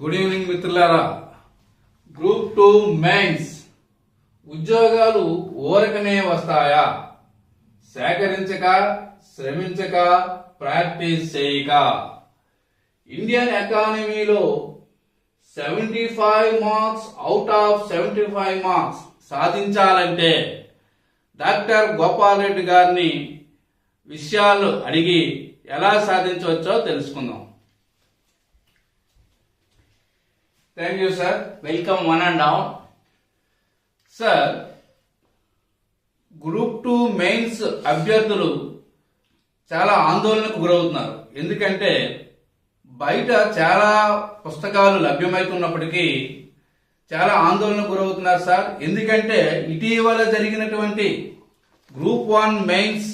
Good evening మిత్రులారా. Group two mains ఉద్యోగాలు ఓరకనే వస్తాయా? సేకరించక శ్రమించక ప్రాక్టీస్ చేయక. ఇండియన్ ఎకానమీలో seventy five marks out of seventy five marks సాధించాలంటే డాక్టర్ గోపాల్ రెడ్డి గారిని విషయాలు అడిగి ఎలా సాధించవచ్చో తెలుసుకుందాం. Thank you sir welcome one and all sir group two mains అభ్యర్థులు చాలా ఆందోళనకు గురవుతున్నారు. ఎందుకంటే బయట చాలా పుస్తకాలు లభ్యమవుతున్నప్పటికీ చాలా ఆందోళనకు గురవుతున్నారు సార్. ఎందుకంటే ఇటీవల జరిగినటువంటి group one mains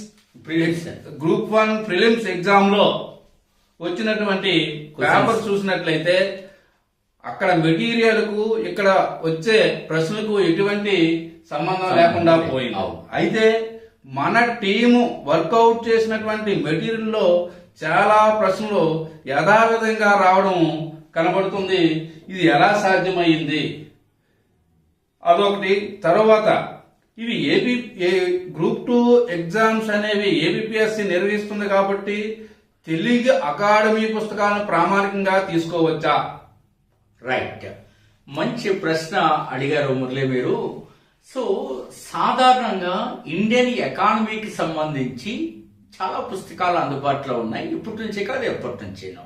prelims group one prelims ఎగ్జామ్లో వచ్చినటువంటి పేపర్ చూసినట్లయితే అక్కడ మెటీరియల్కు ఇక్కడ వచ్చే ప్రశ్నలకు ఎటువంటి సంబంధం లేకుండా పోయింది. అవును. అయితే మన టీము వర్కౌట్ చేసినటువంటి మెటీరియల్లో చాలా ప్రశ్నలు యథావిధంగా రావడం కనబడుతుంది. ఇది ఎలా సాధ్యమైంది? అదొకటి. తర్వాత ఇవి ఏబి గ్రూప్ టూ ఎగ్జామ్స్ అనేవి ఏబిపిఎస్సి నిర్వహిస్తుంది కాబట్టి తెలుగు అకాడమీ పుస్తకాలను ప్రామాణికంగా తీసుకోవచ్చా? రైట్. మంచి ప్రశ్న అడిగారు మురళి మీరు. సో సాధారణంగా ఇండియన్ ఎకానమీకి సంబంధించి చాలా పుస్తకాలు అందుబాటులో ఉన్నాయి. ఇప్పటి నుంచే కాదు ఎప్పటి నుంచేనో.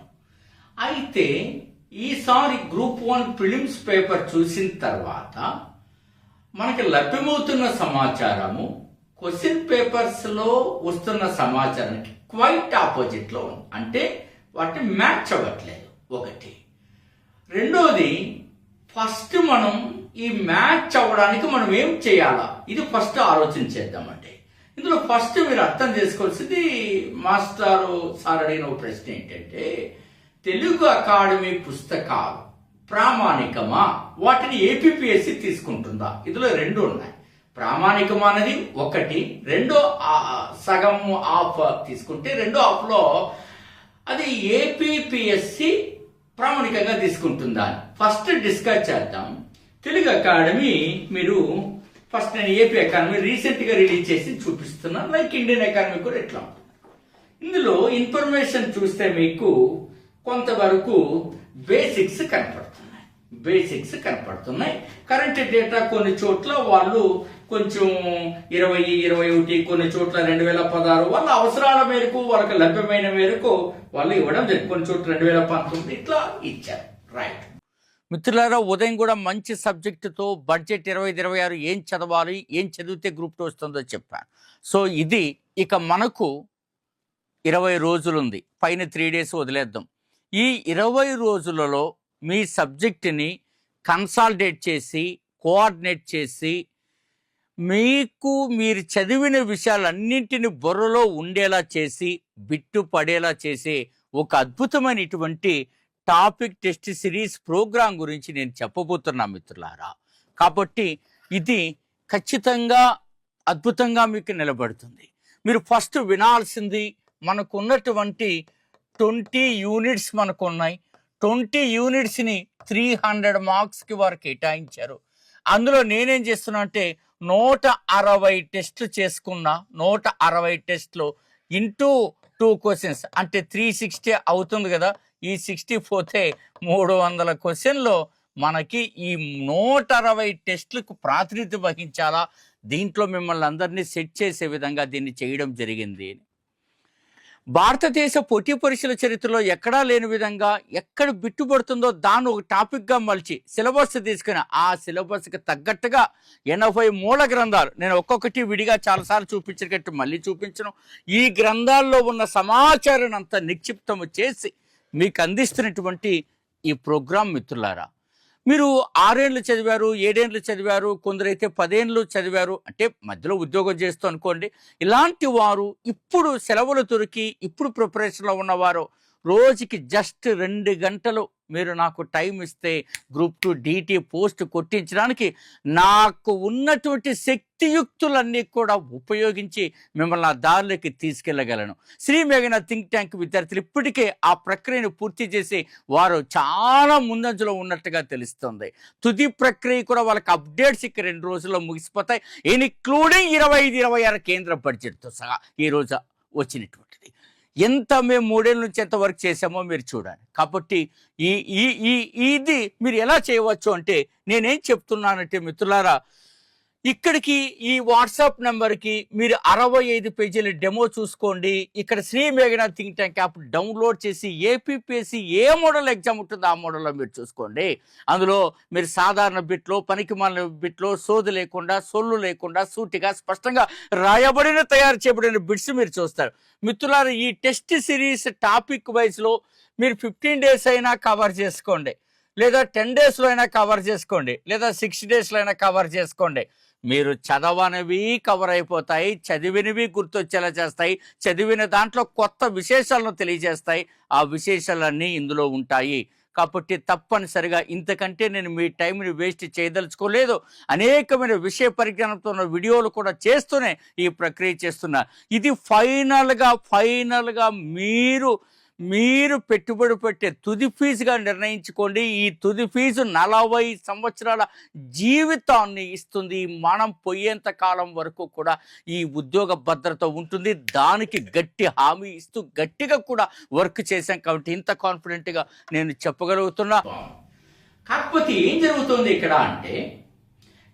అయితే ఈసారి గ్రూప్ వన్ ఫిలిమ్స్ పేపర్ చూసిన తర్వాత మనకి లభ్యమవుతున్న సమాచారము క్వశ్చన్ పేపర్స్లో వస్తున్న సమాచారానికి క్వైట్ ఆపోజిట్లో ఉంది. అంటే వాటిని మ్యాచ్ అవ్వట్లేదు. ఒకటి. రెండోది ఫస్ట్ మనం ఈ మ్యాచ్ అవ్వడానికి మనం ఏం చేయాలా? ఇది ఫస్ట్ ఆలోచన చేద్దామండి ఇందులో ఫస్ట్ మీరు అర్థం చేసుకోవాల్సింది మాస్టారు సార్ అడిగిన ప్రశ్న ఏంటంటే తెలుగు అకాడమీ పుస్తకాలు ప్రామాణికమా? వాటిని ఏపీఎస్సి తీసుకుంటుందా? ఇందులో రెండు ఉన్నాయి. ప్రామాణికమా అనేది ఒకటి రెండో సగం ఆఫ్ తీసుకుంటే రెండో ఆఫ్లో అది ఏపీఎస్సి ప్రామాణికంగా తీసుకుంటుందా ఫస్ట్ డిస్కస్ చేద్దాం. తెలుగు అకాడమీ మీరు ఫస్ట్ నేను ఏపీ అకాడమీ రీసెంట్గా రిలీజ్ చేసి చూపిస్తున్నాను. లైక్ ఇండియన్ అకాడమీ కూడా ఎట్లా ఇందులో ఇన్ఫర్మేషన్ చూస్తే మీకు కొంతవరకు బేసిక్స్ కనపడుతున్నాయి. బేసిక్స్ కనపడుతున్నాయి. కరెంట్ డేటా కొన్ని చోట్ల వాళ్ళు కొంచెం ఇరవై ఇరవై ఒకటి కొన్ని చోట్ల రెండు వేల పదహారు వాళ్ళ అవసరాల మేరకు వాళ్ళకి లభ్యమైన మేరకు వాళ్ళు ఇవ్వడం జరిగింది. కొన్ని చోట్ల రెండు వేల పంతొమ్మిది ఇట్లా ఇచ్చారు. రైట్ మిత్రులారా ఉదయం కూడా మంచి సబ్జెక్టుతో బడ్జెట్ ఇరవై ఐదు ఇరవై ఆరు ఏం చదవాలి ఏం చదివితే గ్రూప్ టూ వస్తుందో చెప్పాను సో ఇది ఇక మనకు ఇరవై రోజులుంది. పైన త్రీ డేస్ వదిలేద్దాం. ఈ ఇరవై రోజులలో మీ సబ్జెక్టుని కన్సాలిడేట్ చేసి కోఆర్డినేట్ చేసి మీకు మీరు చదివిన విషయాలన్నింటిని బుర్రలో ఉండేలా చేసి బిట్టు పడేలా చేసే ఒక అద్భుతమైనటువంటి టాపిక్ టెస్ట్ సిరీస్ ప్రోగ్రాం గురించి నేను చెప్పబోతున్నా మిత్రులారా. కాబట్టి ఇది ఖచ్చితంగా అద్భుతంగా మీకు నిలబడుతుంది. మీరు ఫస్ట్ వినాల్సింది మనకున్నటువంటి ట్వంటీ యూనిట్స్ మనకు ఉన్నాయి ట్వంటీ యూనిట్స్ని త్రీ హండ్రెడ్ మార్క్స్కి వారు కేటాయించారు. అందులో నేనేం చేస్తున్నా అంటే నూట అరవై టెస్ట్లు చేసుకున్న నూట అరవై టెస్ట్లు ఇంటూ టూ క్వశ్చన్స్ అంటే త్రీ సిక్స్టీ అవుతుంది కదా ఈ సిక్స్టీ పోతే మూడు వందల క్వశ్చన్లో మనకి ఈ నూట అరవై టెస్ట్లకు ప్రాతినిధ్యం వహించాలా? దీంట్లో మిమ్మల్ని అందరినీ సెట్ చేసే విధంగా దీన్ని చేయడం జరిగింది భారతదేశ పోటీ పరీక్షల చరిత్రలో ఎక్కడా లేని విధంగా ఎక్కడ బిట్టుపడుతుందో దాన్ని ఒక టాపిక్గా మలిచి సిలబస్ తీసుకుని ఆ సిలబస్కి తగ్గట్టుగా ఎనభై మూల గ్రంథాలు. నేను ఒక్కొక్కటి విడిగా చాలాసార్లు చూపించినట్టు మళ్ళీ చూపించను. ఈ గ్రంథాల్లో ఉన్న సమాచారాన్ని అంతా నిక్షిప్తము చేసి మీకు అందిస్తున్నటువంటి ఈ ప్రోగ్రాం మిత్రులారా మీరు ఆరేళ్ళు చదివారు ఏడేళ్ళు చదివారు కొందరైతే పదేళ్ళు చదివారు అంటే మధ్యలో ఉద్యోగం చేస్తూ అనుకోండి ఇలాంటి వారు ఇప్పుడు సెలవులు దొరికి ఇప్పుడు ప్రిపరేషన్లో ఉన్నవారు రోజుకి జస్ట్ రెండు గంటలు మీరు నాకు టైం ఇస్తే గ్రూప్ టూ డీటీ పోస్ట్ కొట్టించడానికి నాకు ఉన్నటువంటి శక్తియుక్తులన్నీ కూడా ఉపయోగించి మిమ్మల్ని ఆ దారిలోకి తీసుకెళ్ళగలను. శ్రీ మేఘన థింక్ ట్యాంక్ విద్యార్థులు ఇప్పటికే ఆ ప్రక్రియను పూర్తి చేసి వారు చాలా ముందంజలో ఉన్నట్టుగా తెలుస్తుంది. తుది ప్రక్రియ కూడా వాళ్ళకి అప్డేట్స్ ఇక రెండు రోజుల్లో ముగిసిపోతాయి ఇన్క్లూడింగ్ ఇరవై ఐదు ఇరవై ఆరు కేంద్ర బడ్జెట్తో సహా ఈ రోజు వచ్చినటువంటిది. ఎంత మేము మూడేళ్ళ నుంచి ఎంత వర్క్ చేసామో మీరు చూడాలి కాబట్టి ఈ ఈ ఈ ఇది మీరు ఎలా చేయవచ్చు అంటే నేనేం చెప్తున్నానంటే మిత్రులారా ఇక్కడికి ఈ వాట్సాప్ నెంబర్కి మీరు అరవై ఐదు పేజీల డెమో చూసుకోండి. ఇక్కడ శ్రీ మేఘనా థింక్ ట్యాంక్ యాప్ డౌన్లోడ్ చేసి ఏపీపీఎస్సి ఏ మోడల్ ఎగ్జామ్ ఉంటుందో ఆ మోడల్లో మీరు చూసుకోండి. అందులో మీరు సాధారణ బిట్లో పనికి బిట్లో సోది లేకుండా సొల్లు లేకుండా సూటిగా స్పష్టంగా రాయబడిన తయారు చేయబడిన బిట్స్ మీరు చూస్తారు. మిత్రులారు ఈ టెస్ట్ సిరీస్ టాపిక్ వైజ్లో మీరు ఫిఫ్టీన్ డేస్ అయినా కవర్ చేసుకోండి. లేదా టెన్ డేస్లో అయినా కవర్ చేసుకోండి. లేదా సిక్స్ డేస్లో అయినా కవర్ చేసుకోండి. మీరు చదవనివి కవర్ అయిపోతాయి చదివినవి గుర్తొచ్చేలా చేస్తాయి చదివిన దాంట్లో కొత్త విశేషాలను తెలియజేస్తాయి. ఆ విశేషాలన్నీ ఇందులో ఉంటాయి. కాబట్టి తప్పనిసరిగా ఇంతకంటే నేను మీ టైంని వేస్ట్ చేయదలుచుకోలేదు. అనేకమైన విషయ పరిజ్ఞానంతో ఉన్న వీడియోలు కూడా చేస్తూనే ఈ ప్రక్రియ చేస్తున్నా. ఇది ఫైనల్గా ఫైనల్గా మీరు మీరు పెట్టుబడి పెట్టే తుది ఫీజుగా నిర్ణయించుకోండి. ఈ తుది ఫీజు నలభై సంవత్సరాల జీవితాన్ని ఇస్తుంది. మనం పోయేంత కాలం వరకు కూడా ఈ ఉద్యోగ భద్రత ఉంటుంది. దానికి గట్టి హామీ ఇస్తూ గట్టిగా కూడా వర్క్ చేశాం కాబట్టి ఇంత కాన్ఫిడెంట్గా నేను చెప్పగలుగుతున్నా. కాకపోతే ఏం జరుగుతుంది ఇక్కడ అంటే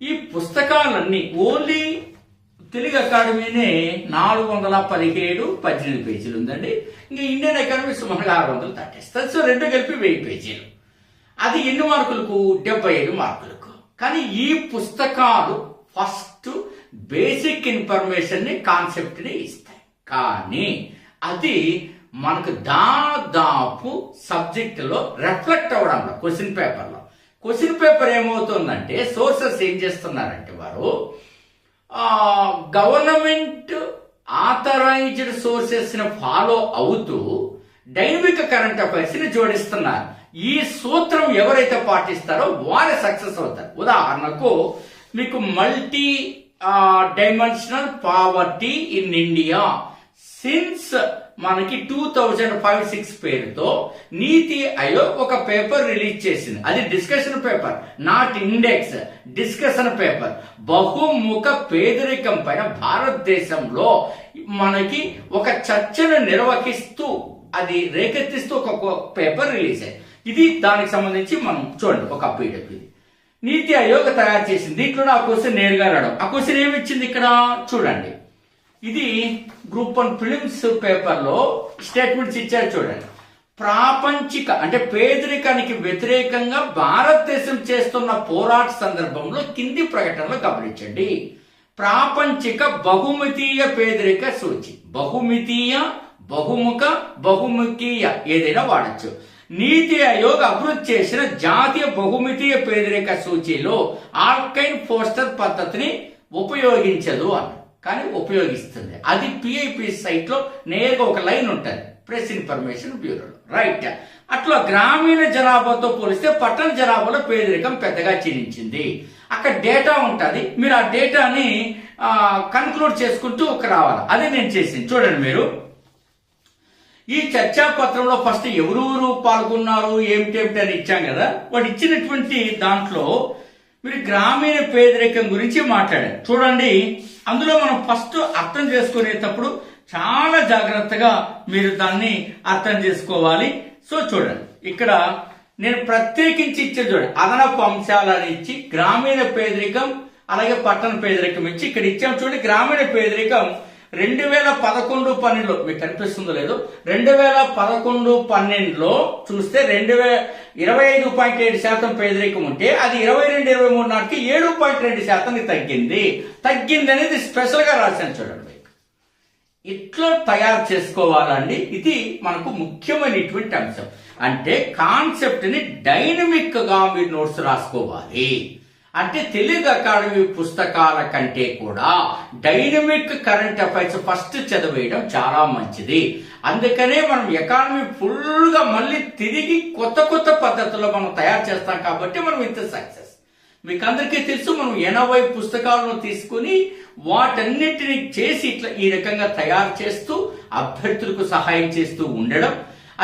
ఈ పుస్తకాలన్నీ ఓన్లీ తెలుగు అకాడమీనే నాలుగు వందల పదిహేడు పద్దెనిమిది పేజీలు ఉందండి. ఇంకా ఇండియన్ అకాడమీ సుమారుగా ఆరు వందలు దాటేస్తుంది. సో రెండు కలిపి వెయ్యి పేజీలు. అది ఎన్ని మార్కులకు? డెబ్బై ఐదు మార్కులకు. కానీ ఈ పుస్తకాలు ఫస్ట్ బేసిక్ ఇన్ఫర్మేషన్ని కాన్సెప్ట్ని ఇస్తాయి. కానీ అది మనకు దాదాపు సబ్జెక్టులో రిఫ్లెక్ట్ అవ్వడంలో క్వశ్చన్ పేపర్లో. క్వశ్చన్ పేపర్ ఏమవుతుందంటే సోర్సెస్ ఏం చేస్తున్నారంటే వారు గవర్నమెంట్ ఆథరైజ్డ్ సోర్సెస్ని ఫాలో అవుతూ డైనమిక్ కరెంట్ అఫైర్స్ని జోడిస్తున్నారు. ఈ సూత్రం ఎవరైతే పాటిస్తారో వారే సక్సెస్ అవుతారు. ఉదాహరణకు మీకు multi dimensional poverty in India. Since మనకి టూ థౌజండ్ ఫైవ్ సిక్స్ పేరుతో నీతి ఆయోగ్ ఒక పేపర్ రిలీజ్ చేసింది. అది discussion paper not index discussion paper బహుముఖ పేదరికం పైన భారతదేశంలో మనకి ఒక చర్చను నిర్వహిస్తూ అది రేకెత్తిస్తూ ఒక పేపర్ రిలీజ్ అయ్యింది. ఇది దానికి సంబంధించి మనం చూడండి ఒక పీడిఎఫ్ నీతి ఆయోగ్ తయారు చేసింది. దీంట్లో ఆ క్వశ్చన్ నేరుగా రావడం ఆ క్వశ్చన్ ఏమి ఇచ్చింది ఇక్కడ? చూడండి. ఇది గ్రూప్ వన్ ఫిలిమ్స్ పేపర్లో స్టేట్మెంట్స్ ఇచ్చారు చూడండి. ప్రాపంచిక అంటే పేదరికానికి వ్యతిరేకంగా భారతదేశం చేస్తున్న పోరాట సందర్భంలో కింది ప్రకటనలు గమనించండి. ప్రాపంచిక బహుమితీయ పేదరిక సూచి. బహుమితీయ బహుముఖ బహుముఖీయ ఏదైనా వాడచ్చు. నీతి ఆయోగ్ అభివృద్ధి చేసిన జాతీయ బహుమితీయ పేదరిక సూచీలో ఆల్కైన్ ఫోస్టర్ పద్ధతిని ఉపయోగించదు అన్నారు. కానీ ఉపయోగిస్తుంది. అది పిఐపి సైట్లో నేరుగా ఒక లైన్ ఉంటుంది. ప్రెస్ ఇన్ఫర్మేషన్ బ్యూరోలో రైట్ అట్లా గ్రామీణ జనాభాతో పోలిస్తే పట్టణ జనాభాలో పేదరికం పెద్దగా క్షీణించింది అక్కడ డేటా ఉంటుంది. మీరు ఆ డేటాని కన్క్లూడ్ చేసుకుంటూ ఒక రావాలి. అది నేను చేసింది. చూడండి మీరు. ఈ చర్చా పత్రంలో ఫస్ట్ ఎవరెవరు పాల్గొన్నారు ఏమిటేమిటి అని ఇచ్చాం కదా. వాడు ఇచ్చినటువంటి దాంట్లో మీరు గ్రామీణ పేదరికం గురించి మాట్లాడారు. చూడండి. అందులో మనం ఫస్ట్ అర్థం చేసుకునేటప్పుడు చాలా జాగ్రత్తగా మీరు దాన్ని అర్థం చేసుకోవాలి. సో చూడండి ఇక్కడ నేను ప్రత్యేకించి ఇచ్చే చూడండి. అదనపు అంశాలను ఇచ్చి గ్రామీణ పేదరికం అలాగే పట్టణ పేదరికం ఇచ్చి ఇక్కడ ఇచ్చాము చూడండి. గ్రామీణ పేదరికం రెండు వేల పదకొండు పన్నెండులో మీకు కనిపిస్తుందో లేదు రెండు వేల పదకొండు పన్నెండులో చూస్తే రెండు వేల ఇరవై ఐదు పాయింట్ ఏడు శాతం పేదరికం ఉంటే అది ఇరవై రెండు ఇరవై మూడు నాటికి ఏడు పాయింట్ రెండు శాతానికి తగ్గింది. తగ్గింది అనేది స్పెషల్గా రాశాను చూడండి. ఇట్లా తయారు చేసుకోవాలండి. ఇది మనకు ముఖ్యమైనటువంటి అంశం. అంటే కాన్సెప్ట్ని డైనమిక్గా మీరు నోట్స్ రాసుకోవాలి. అంటే తెలుగు అకాడమీ పుస్తకాల కంటే కూడా డైనమిక్ కరెంట్ అఫైర్స్ ఫస్ట్ చదివేయడం చాలా మంచిది. అందుకనే మనం ఎకానమీ ఫుల్గా మళ్ళీ తిరిగి కొత్త కొత్త పద్ధతుల్లో మనం తయారు చేస్తాం కాబట్టి మనం ఇంత సక్సెస్. మీకు అందరికీ తెలుసు మనం ఎనభై పుస్తకాలను తీసుకుని వాటన్నిటిని చేసి ఇట్లా ఈ రకంగా తయారు చేస్తూ అభ్యర్థులకు సహాయం చేస్తూ ఉండడం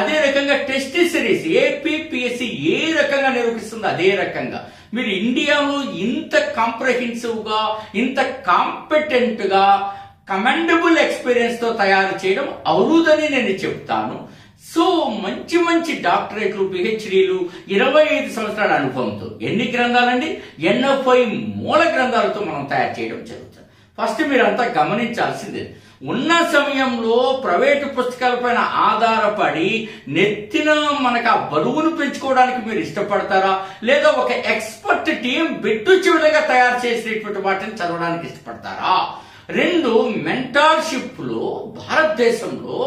అదే రకంగా టెస్ట్ సిరీస్ ఏపీపీఎస్సి ఏ రకంగా నిర్వహిస్తుందో అదే రకంగా. మీరు ఇండియాలో ఇంత కాంప్రహెన్సివ్గా ఇంత కాంపిటెంట్గా కమెండబుల్ ఎక్స్పీరియన్స్తో తయారు చేయడం అవుదని నేను చెప్తాను. సో మంచి మంచి డాక్టరేట్లు పిహెచ్డీలు ఇరవై ఐదు సంవత్సరాల అనుభవంతో ఎన్ని గ్రంథాలండి? ఎన్ఎఫ్ఐ మూల గ్రంథాలతో మనం తయారు చేయడం జరుగుతుంది. ఫస్ట్ మీరంతా గమనించాల్సిందే ఉన్న సమయంలో ప్రైవేటు పుస్తకాలపైన ఆధారపడి నెత్తిన మనకు ఆ బరువును పెంచుకోవడానికి మీరు ఇష్టపడతారా? లేదా ఒక ఎక్స్పర్ట్ టీం బిట్టు చివరిగా తయారు చేసినటువంటి వాటిని చదవడానికి ఇష్టపడతారా? రెండు మెంటార్షిప్లు భారతదేశంలో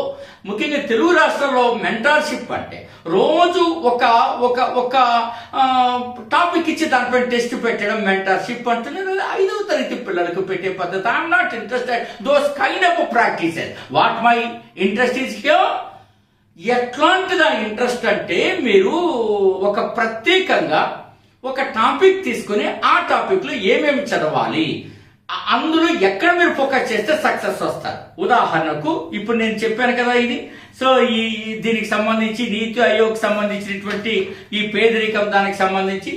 ముఖ్యంగా తెలుగు రాష్ట్రాల్లో మెంటార్షిప్ అంటే రోజు ఒక ఒక ఒక టాపిక్ ఇచ్చి దానిపై టెస్ట్ పెట్టడం మెంటార్షిప్ అంటున్నారు ఐదవ తరగతి పిల్లలకు పెట్టే పద్ధతి. I'm not interested those kind of practices what my interest is here ఎట్లాంటిది ఆ ఇంట్రెస్ట్ అంటే మీరు ఒక ప్రత్యేకంగా ఒక టాపిక్ తీసుకుని ఆ టాపిక్లో ఏమేమి చదవాలి? అందులో ఎక్కడ మీరు ఫోకస్ చేస్తే సక్సెస్ వస్తారు. ఉదాహరణకు ఇప్పుడు నేను చెప్పాను కదా ఇది. సో ఈ దీనికి సంబంధించి నీతి ఆయోగ్ సంబంధించినటువంటి ఈ పేదరికం దానికి సంబంధించి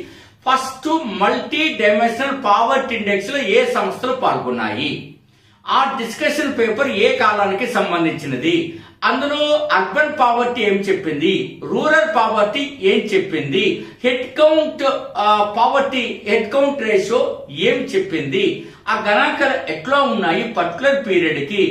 ఫస్ట్ మల్టీ డైమెన్షనల్ పావర్టీ ఇండెక్స్లో ఏ సంస్థలు పాల్గొన్నాయి? ఆ డిస్కషన్ పేపర్ ఏ కాలానికి సంబంధించినది? అందులో అర్బన్ పావర్టీ ఏం చెప్పింది? రూరల్ పావర్టీ ఏం చెప్పింది? Head count poverty head count ratio ఏం చెప్పింది? ఆ గణాంకాలు ఎట్లా ఉన్నాయి? పర్టికులర్ పీరియడ్కి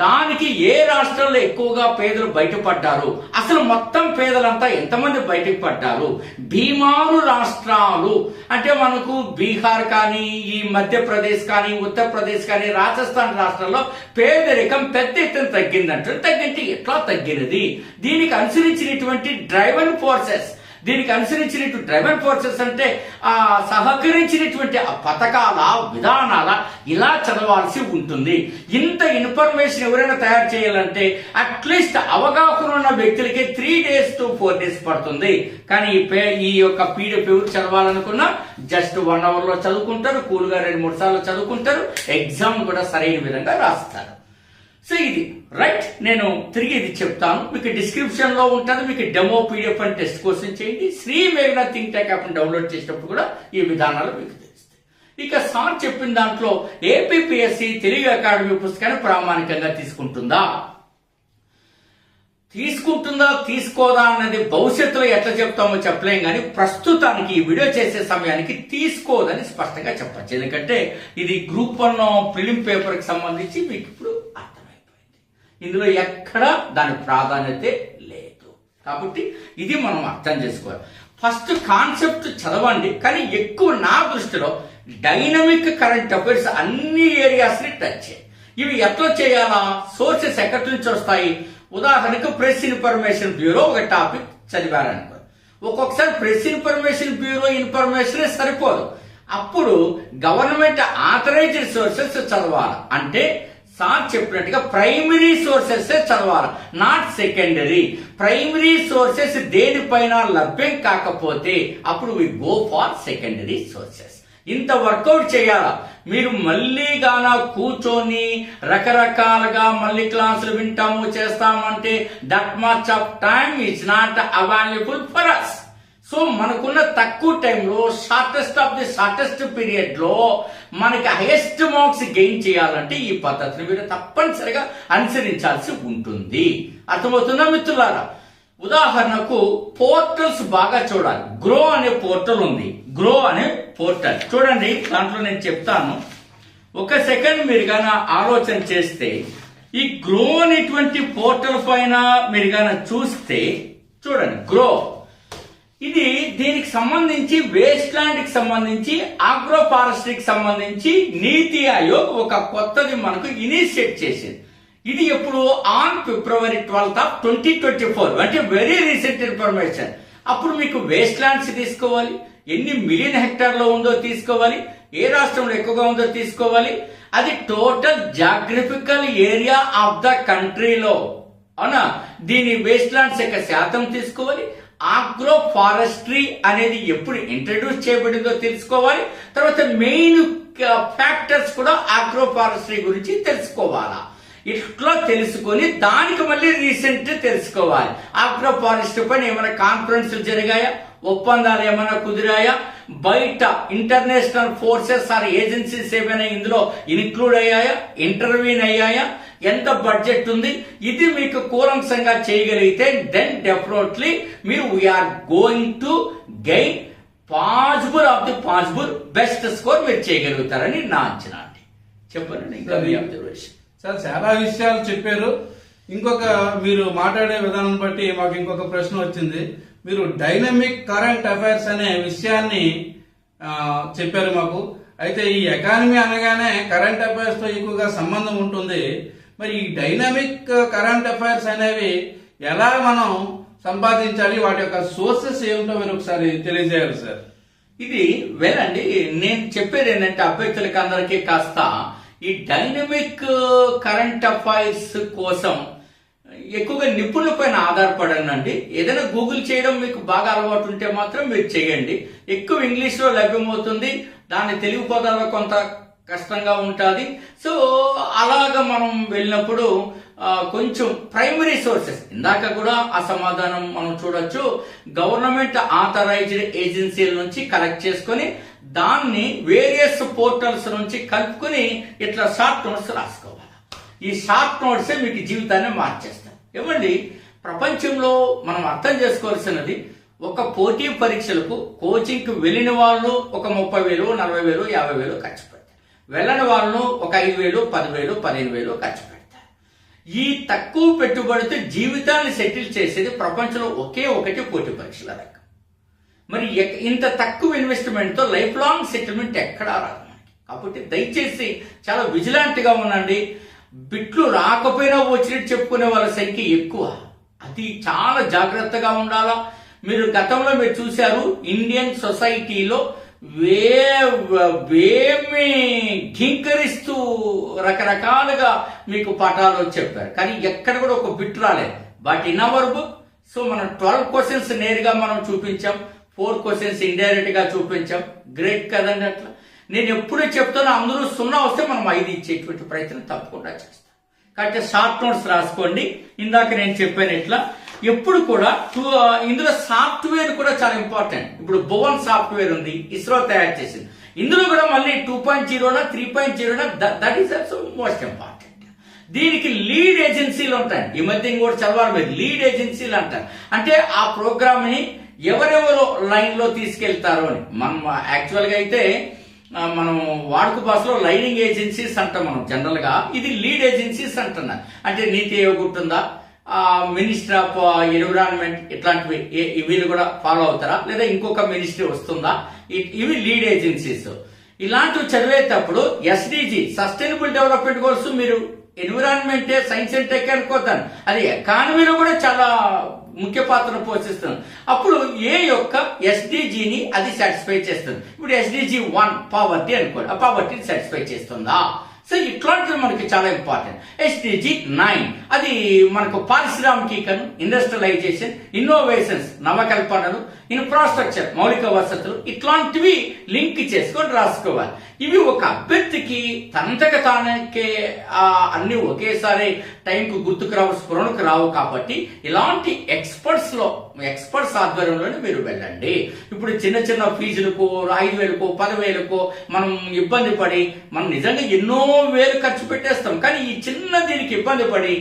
దానికి ఏ రాష్ట్రంలో ఎక్కువగా పేదలు బయటపడ్డారు? అసలు మొత్తం పేదలంతా ఎంతమంది బయటకు పడ్డారు బీమారు రాష్ట్రాలు. అంటే మనకు బీహార్ కానీ ఈ మధ్యప్రదేశ్ కానీ ఉత్తరప్రదేశ్ కానీ రాజస్థాన్ రాష్ట్రాల్లో పేదరికం పెద్ద ఎత్తున తగ్గిందంటే తగ్గింటే ఎట్లా తగ్గినది? దీనికి అనుసరించినటువంటి డ్రైవన్ ఫోర్సెస్ దీనికి అనుసరించినటువంటి డ్రైవర్ ఫోర్సెస్ అంటే ఆ సహకరించినటువంటి ఆ పథకాల విధానాల ఇలా చదవాల్సి ఉంటుంది. ఇంత ఇన్ఫర్మేషన్ ఎవరైనా తయారు చేయాలంటే అట్లీస్ట్ అవగాహన ఉన్న వ్యక్తులకి three days to four days పడుతుంది. కానీ ఈ పే ఈ యొక్క పీడిఎఫ్ ఎవరు చదవాలనుకున్నా జస్ట్ వన్ అవర్లో చదువుకుంటారు కూల్గా రెండు మూడు సార్లు చదువుకుంటారు ఎగ్జామ్ కూడా సరైన విధంగా రాస్తారు. సో ఇది రైట్ నేను తిరిగి ఇది చెప్తాను. మీకు డిస్క్రిప్షన్లో ఉంటుంది మీకు డెమో పీడిఎఫ్ అని టెస్ట్ కోసం చేయండి. శ్రీ మేఘనా థింక్ ట్యాక్ యాప్ డౌన్లోడ్ చేసినప్పుడు కూడా ఈ విధానాలు మీకు తెలుస్తాయి. ఇక సార్ చెప్పిన దాంట్లో ఏపీపీఎస్సి తెలుగు అకాడమీ పుస్తకాన్ని ప్రామాణికంగా తీసుకుంటుందా? తీసుకుంటుందా తీసుకోదా అన్నది భవిష్యత్తులో ఎట్లా చెప్తామో చెప్పలేం కానీ ప్రస్తుతానికి ఈ వీడియో చేసే సమయానికి తీసుకోదని స్పష్టంగా చెప్పచ్చు. ఎందుకంటే ఇది గ్రూప్ వన్ ఫిలిం పేపర్కి సంబంధించి మీకు ఇప్పుడు అర్థం. ఇందులో ఎక్కడ దాని ప్రాధాన్యత లేదు. కాబట్టి ఇది మనం అర్థం చేసుకోవాలి. ఫస్ట్ కాన్సెప్ట్ చదవండి కానీ ఎక్కువ నా దృష్టిలో డైనమిక్ కరెంట్ అఫైర్స్ అన్ని ఏరియాస్ని టచ్ చేయి. ఇవి ఎట్లా చేయాలా? సోర్సెస్ ఎక్కడి నుంచి వస్తాయి? ఉదాహరణకు ప్రెస్ ఇన్ఫర్మేషన్ బ్యూరో ఒక టాపిక్ చదివారనుకో. ఒక్కొక్కసారి ప్రెస్ ఇన్ఫర్మేషన్ బ్యూరో ఇన్ఫర్మేషన్ సరిపోదు. అప్పుడు గవర్నమెంట్ ఆథరైజ్డ్ సోర్సెస్ చదవాలి. అంటే సార్ చెప్పినట్టుగా ప్రైమరీ సోర్సెస్ చదవాలి నాట్ సెకండరీ. ప్రైమరీ సోర్సెస్ దేనిపైన లభ్యం కాకపోతే అప్పుడు we go for secondary sources ఇంత వర్కౌట్ చేయాలా? మీరు మళ్ళీ గాన కూర్చొని రకరకాలుగా మళ్ళీ క్లాసులు వింటాము చేస్తామంటే that much of time is not available for us so మనకున్న తక్కువ టైంలో షార్టెస్ట్ ఆఫ్ ది షార్టెస్ట్ పీరియడ్లో మనకి హైయెస్ట్ మార్క్స్ గెయిన్ చేయాలంటే ఈ పద్ధతిని మీరు తప్పనిసరిగా అనుసరించాల్సి ఉంటుంది. అర్థమవుతుందా మిత్రులారా? ఉదాహరణకు పోర్టల్స్ బాగా చూడాలి. గ్రో అనే పోర్టల్ ఉంది. గ్రో అనే పోర్టల్ చూడండి దాంట్లో నేను చెప్తాను. ఒక సెకండ్ మీరు కానీ ఆలోచన చేస్తే ఈ గ్రో అనేటువంటి పోర్టల్ పైన మీరు కానీ చూస్తే చూడండి గ్రో ఇది దీనికి సంబంధించి వేస్ట్ ల్యాండ్కి సంబంధించి ఆగ్రో ఫారెస్ట్రీకి సంబంధించి నీతి ఆయోగ్ ఒక కొత్తది మనకు ఇనిషియేట్ చేసింది. ఇది ఎప్పుడు? On February twelfth of twenty twenty four అంటే వెరీ రీసెంట్ ఇన్ఫర్మేషన్ అప్పుడు మీకు వేస్ట్ ల్యాండ్స్ తీసుకోవాలి ఎన్ని మిలియన్ హెక్టార్లో ఉందో తీసుకోవాలి ఏ రాష్ట్రంలో ఎక్కువగా ఉందో తీసుకోవాలి. అది total geographical area of the కంట్రీలో అవునా? దీని వేస్ట్ ల్యాండ్స్ యొక్క శాతం తీసుకోవాలి ఆగ్రో ఫారెస్ట్రీ అనేది ఎప్పుడు ఇంట్రడ్యూస్ చేయబడిందో తెలుసుకోవాలి. తర్వాత మెయిన్ ఫ్యాక్టర్స్ కూడా ఆగ్రో ఫారెస్ట్రీ గురించి తెలుసుకోవాలా. ఇట్లా తెలుసుకొని దానికి మళ్ళీ రీసెంట్ తెలుసుకోవాలి. ఆగ్రో ఫారెస్ట్రీ పైన ఏమైనా కాన్ఫరెన్స్లు జరిగాయా? ఒప్పందాలు ఏమైనా కుదిరాయా? బయట ఇంటర్నేషనల్ ఫోర్సెస్ ఆర్ ఏజెన్సీస్ ఏమైనా ఇందులో ఇన్క్లూడ్ అయ్యాయా? ఇంటర్వ్యూన్ అయ్యాయా? ఎంత బడ్జెట్ ఉంది ఇది మీకు కూలంసంగా చేయగలిగితే దెన్ డెఫినెట్లీ మీరు we're going to gain possible of the possible best score మీరు చేయగలుగుతారని నా అంచనా అండి. చెప్పండి ఇంకా మీ అబ్జర్వేషన్ సార్ చాలా విషయాలు చెప్పారు. ఇంకొక మీరు మాట్లాడే విధానం బట్టి మాకు ఇంకొక ప్రశ్న వచ్చింది. మీరు డైనమిక్ కరెంట్ అఫైర్స్ అనే విషయాన్ని చెప్పారు మాకు. అయితే ఈ ఎకానమీ అనగానే కరెంట్ అఫైర్స్తో ఎక్కువగా సంబంధం ఉంటుంది. మరి ఈ డైనమిక్ కరెంట్ అఫైర్స్ అనేవి ఎలా మనం సంపాదించాలి? వాటి యొక్క సోర్సెస్ ఏమిటో మీరు ఒకసారి తెలియజేయాలి సార్. ఇది వెల్ అండి నేను చెప్పేది ఏంటంటే అభ్యర్థులకి అందరికీ కాస్త ఈ డైనమిక్ కరెంట్ అఫైర్స్ కోసం ఎక్కువగా నిపుణుల పైన ఆధారపడండి. ఏదైనా గూగుల్ చేయడం మీకు బాగా అలవాటు ఉంటే మాత్రం మీరు చేయండి. ఎక్కువ ఇంగ్లీష్లో లభ్యమవుతుంది. దాని తెలుగు పదాల్లో కొంత కష్టంగా ఉంటుంది. సో అలాగా మనం వెళ్ళినప్పుడు కొంచెం ప్రైమరీ సోర్సెస్ ఇందాక కూడా ఆ సమాధానం మనం చూడొచ్చు. గవర్నమెంట్ ఆథరైజ్డ్ ఏజెన్సీల నుంచి కలెక్ట్ చేసుకొని దాన్ని వేరియస్ పోర్టల్స్ నుంచి కలుపుకొని ఇట్లా షార్ట్ నోట్స్ రాసుకోవాలి. ఈ షార్ట్ నోట్సే మీకు జీవితాన్ని మార్చేస్తాయి. ఏమండి? ప్రపంచంలో మనం అర్థం చేసుకోవాల్సినది ఒక పోటీ పరీక్షలకు కోచింగ్కి వెళ్ళిన వాళ్ళు ఒక ముప్పై వేలు నలభై వేలు యాభై వేలు ఖర్చు వెళ్ళని వాళ్ళను ఒక ఐదు వేలు పదివేలు పదిహేను వేలు ఖర్చు పెడతారు. ఈ తక్కువ పెట్టుబడితో జీవితాన్ని సెటిల్ చేసేది ప్రపంచంలో ఒకే ఒకటి పోటీ పరీక్షల రకం. మరి ఎక్- ఇంత తక్కువ ఇన్వెస్ట్మెంట్తో లైఫ్ లాంగ్ సెటిల్మెంట్ ఎక్కడా రాదు మనకి. కాబట్టి దయచేసి చాలా విజిలాంట్గా ఉండండి. బిట్లు రాకపోయినా వచ్చినట్టు చెప్పుకునే వాళ్ళ సంఖ్య ఎక్కువ. అది చాలా జాగ్రత్తగా ఉండాలా. మీరు గతంలో మీరు చూశారు ఇండియన్ సొసైటీలో వే వేమి ఘీంకరిస్తూ రకరకాలుగా మీకు పాఠాలు చెప్పారు. కానీ ఎక్కడ కూడా ఒక బిట్ రాలేదు. But in our book so మనం ట్వెల్వ్ క్వశ్చన్స్ నేరుగా మనం చూపించాం. ఫోర్ క్వశ్చన్స్ ఇండైరెక్ట్గా చూపించాం. గ్రేట్ కదండి అట్లా? నేను ఎప్పుడూ చెప్తాను అందరూ సున్నా వస్తే మనం ఐదు ఇచ్చేటువంటి ప్రయత్నం తప్పకుండా చేస్తాం. కాబట్టి షార్ట్ నోట్స్ రాసుకోండి. ఇందాక నేను చెప్పాను ఇట్లా ఎప్పుడు కూడా టూ- ఇందులో సాఫ్ట్వేర్ కూడా చాలా ఇంపార్టెంట్. ఇప్పుడు భువన్ సాఫ్ట్వేర్ ఉంది ఇస్రో తయారు చేసింది. ఇందులో కూడా మళ్ళీ టూ పాయింట్ జీరోనా three point జీరోనా that is also most important దీనికి లీడ్ ఏజెన్సీలు ఉంటాయి. ఈ మధ్య ఇంకోటి చదవాలి మీరు. లీడ్ ఏజెన్సీలు అంటారు. అంటే ఆ ప్రోగ్రామ్ని ఎవరెవరు లైన్లో తీసుకెళ్తారు అని. మనం యాక్చువల్గా అయితే మనం వాడుక భాషలో లైనింగ్ ఏజెన్సీస్ అంటాం మనం. జనరల్గా ఇది లీడ్ ఏజెన్సీస్ అంటున్నారు. అంటే నీతి ఆయోగ్ ఉంటుందా? మినిస్టర్ ఆఫ్ ఎన్విరాన్మెంట్ ఇట్లాంటివి ఏ- వీళ్ళు కూడా ఫాలో అవుతారా? లేదా ఇంకొక మినిస్ట్రీ వస్తుందా? ఇవి లీడ్ ఏజెన్సీస్. ఇలాంటివి చదివేటప్పుడు ఎస్డిజి సస్టైనబుల్ డెవలప్మెంట్ కోర్సు మీరు ఎన్విరాన్మెంట్ సైన్స్ అండ్ టెక్ అనుకోతాను అది ఎకానమీలో కూడా చాలా ముఖ్య పాత్ర పోషిస్తుంది. అప్పుడు ఏ యొక్క ఎస్డిజిని అది సాటిస్ఫై చేస్తుంది? ఇప్పుడు ఎస్డిజి వన్ పావర్టీ అనుకోండి. ఆ పావర్టీని సాటిస్ఫై చేస్తుందా? సో ఇట్లాంటివి మనకి చాలా ఇంపార్టెంట్ ఎస్డిజి నైన్ అది మనకు పారిశ్రామికీకరణ ఇండస్ట్రియలైజేషన్ ఇన్నోవేషన్స్ నవకల్పనలు ఇన్ఫ్రాస్ట్రక్చర్ మౌలిక వసతులు ఇట్లాంటివి లింక్ చేసుకొని రాసుకోవాలి. ఇవి ఒక అభ్యర్థికి తనంతక తానకే అన్ని ఒకేసారి టైంకు గుర్తుకు రావు స్ఫురణకు రావు కాబట్టి ఇలాంటి ఎక్స్పర్ట్స్లో ఎక్స్పర్ట్స్ ఆధ్వర్యంలోనే మీరు వెళ్ళండి. ఇప్పుడు చిన్న చిన్న ఫీజులకు ఐదు వేలకో పదివేలకో మనం ఇబ్బంది పడి మనం నిజంగా ఎన్నో వేలు ఖర్చు పెట్టేస్తాం. కానీ ఈ చిన్న దీనికి ఇబ్బంది పడి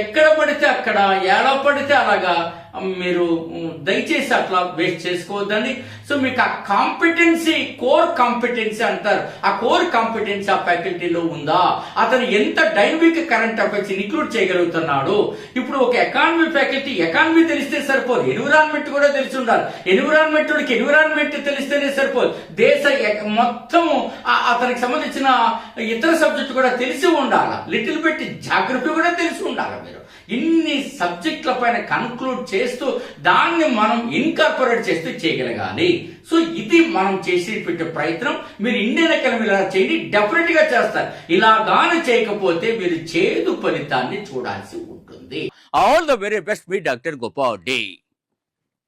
ఎక్కడ పడితే అక్కడ ఎలా పడితే అలాగా మీరు దయచేసి అట్లా వేస్ట్ చేసుకోవద్దండి. సో మీకు ఆ కాంపిటెన్సీ కోర్ కాంపిటెన్సీ అంటారు. ఆ కోర్ కాంపిటెన్సీ ఆ ఫ్యాకల్టీలో ఉందా? అతను ఎంత డైనమిక్ కరెంట్ అఫైర్స్ ఇంక్లూడ్ చేయగలుగుతున్నాడు? ఇప్పుడు ఒక ఎకానమీ ఫ్యాకల్టీ ఎకానమీ తెలిస్తే సరిపోదు. ఎన్విరాన్మెంట్ కూడా తెలిసి ఉండాలి. ఎన్విరాన్మెంట్ ఎన్విరాన్మెంట్ తెలిస్తేనే సరిపోదు. దేశ మొత్తం ఆ- అతనికి సంబంధించిన ఇతర సబ్జెక్ట్ కూడా తెలిసి ఉండాలి? లిటిల్ బిట్ జాగ్రఫీ కూడా తెలిసి ఉండాలి మీరు? ఇన్ని సబ్జెక్టుల పైన కన్క్లూడ్ చేసి చేస్తూ దాన్ని మనం ఇన్కార్పొరేట్ చేస్తూ చేయగలగాలి. సో ఇది మనం చేసి పెట్టే ప్రయత్నం. మీరు ఇండియన్ ఎకానమీ ఇలా చేయండి డెఫినెట్గా చేస్తారు. ఇలా గాని చేయకపోతే మీరు చేదు ఫలితాన్ని చూడాల్సి ఉంటుంది. ఆల్ ద వెరీ బెస్ట్ మీ డాక్టర్ గోపాల్ డే.